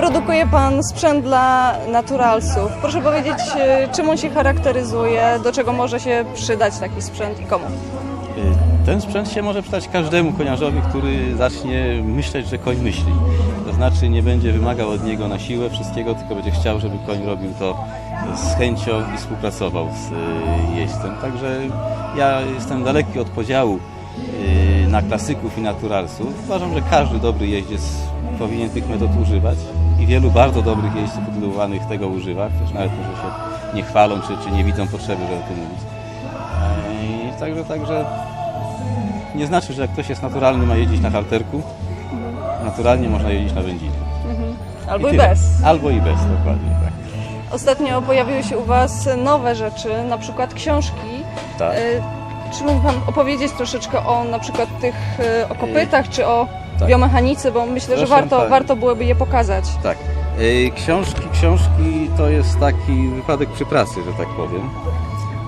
Produkuje Pan sprzęt dla naturalsów. Proszę powiedzieć, e, czym on się charakteryzuje, do czego może się przydać taki sprzęt i komu? Y, Ten sprzęt się może przydać każdemu koniarzowi, który zacznie myśleć, że koń myśli. To znaczy nie będzie wymagał od niego na siłę wszystkiego, tylko będzie chciał, żeby koń robił to z chęcią i współpracował z y, jeźdźcem. Także ja jestem daleki od podziału y, na klasyków i naturalsów. Uważam, że każdy dobry jeździec powinien tych metod używać i wielu bardzo dobrych jeźdźców utytułowanych tego używa, też nawet może się nie chwalą czy, czy nie widzą potrzeby, żeby o tym mówić. I także, także nie znaczy, że jak ktoś jest naturalny, ma jeździć na halterku. Naturalnie można jeździć na wędzinie. Albo i tyle. bez. Albo i bez, dokładnie tak. Ostatnio pojawiły się u Was nowe rzeczy, na przykład książki. Tak. E, Czy mógł Pan opowiedzieć troszeczkę o na przykład tych e, o kopytach, czy o tak. biomechanice, bo myślę, że Proszę warto, pani. warto byłoby je pokazać. Tak. Y, Książki, książki to jest taki wypadek przy pracy, że tak powiem.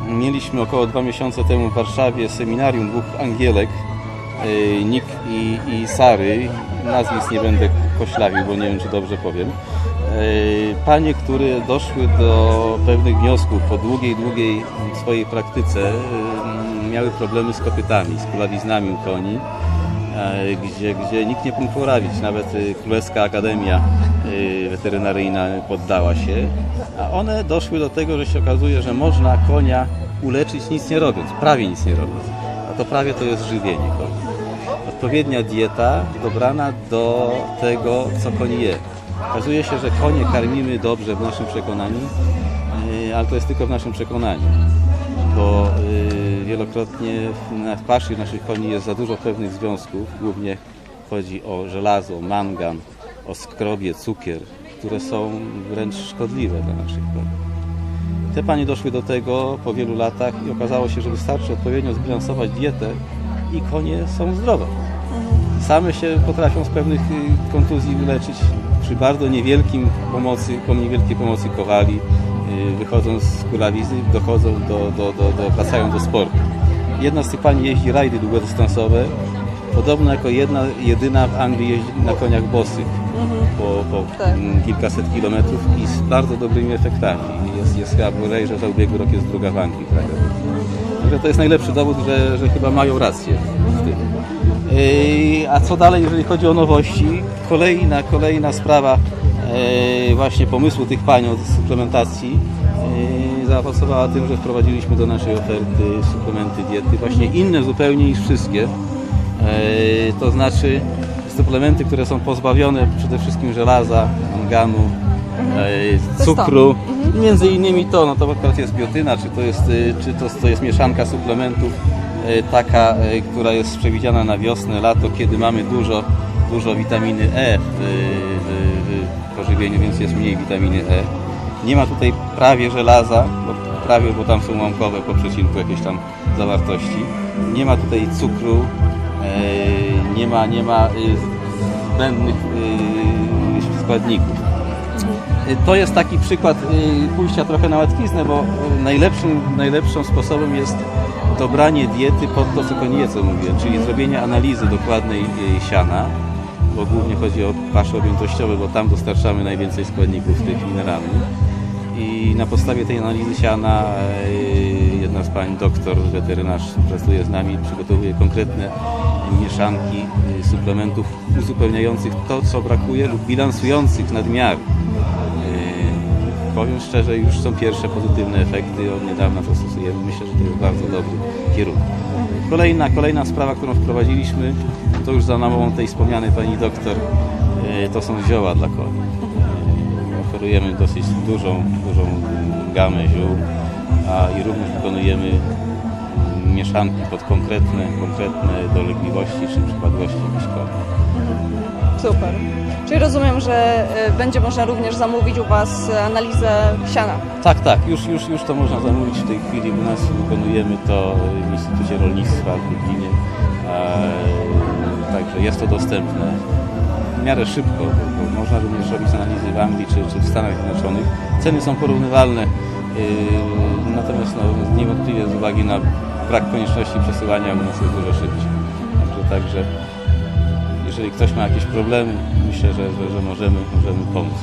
Mieliśmy około dwa miesiące temu w Warszawie seminarium dwóch Angielek, y, Nik i, i Sary. Nazwisk nie będę poślawił, bo nie wiem, czy dobrze powiem. Y, Panie, które doszły do pewnych wniosków po długiej, długiej swojej praktyce, miały problemy z kopytami, z kulawiznami u koni gdzie, gdzie nikt nie mógł poradzić. Nawet y, Królewska Akademia y, Weterynaryjna poddała się, a one doszły do tego, że się okazuje, że można konia uleczyć nic nie robiąc, prawie nic nie robiąc. A to prawie to jest żywienie koni. Odpowiednia dieta dobrana do tego, co koń je. Okazuje się, że konie karmimy dobrze w naszym przekonaniu, y, ale to jest tylko w naszym przekonaniu bo y, wielokrotnie w, paszy naszych koni jest za dużo pewnych związków. Głównie chodzi o żelazo, mangan, o skrobie, cukier, które są wręcz szkodliwe dla naszych koni. Te panie doszły do tego po wielu latach i okazało się, że wystarczy odpowiednio zbilansować dietę i konie są zdrowe. Same się potrafią z pewnych y, kontuzji wyleczyć przy bardzo niewielkim pomocy, po niewielkiej pomocy kowali, y, wychodzą z kulawizy, dochodzą do, do, do, do, wracają do sportu. Jedna z tych pani jeździ rajdy długodystansowe, podobno jako jedna, jedyna w Anglii jeździ na koniach bosych po, po Tak. kilkaset kilometrów i z bardzo dobrymi efektami. Jest, jest chyba bodajże, że ubiegły rok jest druga w Anglii. Tak? Także to jest najlepszy dowód, że, że chyba mają rację w tym. Yy, A co dalej, jeżeli chodzi o nowości? Kolejna, kolejna sprawa właśnie pomysłu tych pań od suplementacji yy, zaowocowała tym, że wprowadziliśmy do naszej oferty suplementy diety właśnie inne zupełnie niż wszystkie. Yy, To znaczy suplementy, które są pozbawione przede wszystkim żelaza, manganu, to. cukru. Między innymi to, no to akurat jest biotyna, czy to jest, czy to, to jest mieszanka suplementów taka, która jest przewidziana na wiosnę, lato, kiedy mamy dużo, dużo witaminy E w, w pożywieniu, więc jest mniej witaminy E. Nie ma tutaj prawie żelaza, bo prawie, bo tam są łamkowe po przecinku jakieś tam zawartości. Nie ma tutaj cukru, e, nie ma, nie ma y, zbędnych y, składników. To jest taki przykład y, pójścia trochę na łatwiznę, bo najlepszym, najlepszym sposobem jest dobranie diety pod to, co konie jedzą, mówię, czyli zrobienie analizy dokładnej siana, bo głównie chodzi o pasze objętościowe, bo tam dostarczamy najwięcej składników tych mineralnych. I na podstawie tej analizy siana y, jedna z pań doktor, weterynarz pracuje z nami, przygotowuje konkretne mieszanki y, suplementów uzupełniających to, co brakuje lub bilansujących nadmiar. Yy, Powiem szczerze, już są pierwsze pozytywne efekty, od niedawna to stosujemy. Myślę, że to jest bardzo dobry kierunek. Kolejna, kolejna sprawa, którą wprowadziliśmy, to już za namową tej wspomnianej pani doktor, yy, to są zioła dla koni. Yy, Oferujemy dosyć dużą, dużą gamę ziół, a i również wykonujemy mieszanki pod konkretne, konkretne dolegliwości czy przypadłości jakichś koni. Super. Czyli rozumiem, że e, będzie można również zamówić u Was analizę siana. Tak, tak, już, już, już to można zamówić w tej chwili. U nas wykonujemy to w Instytucie Rolnictwa w Lublinie. Także jest to dostępne w miarę szybko, bo, można również robić analizy w Anglii czy, czy w Stanach Zjednoczonych. Ceny są porównywalne, e, natomiast no, niewątpliwie z uwagi na brak konieczności przesyłania nas jest dużo szybciej. Także, także jeżeli ktoś ma jakieś problemy, myślę, że, że, że możemy, możemy pomóc.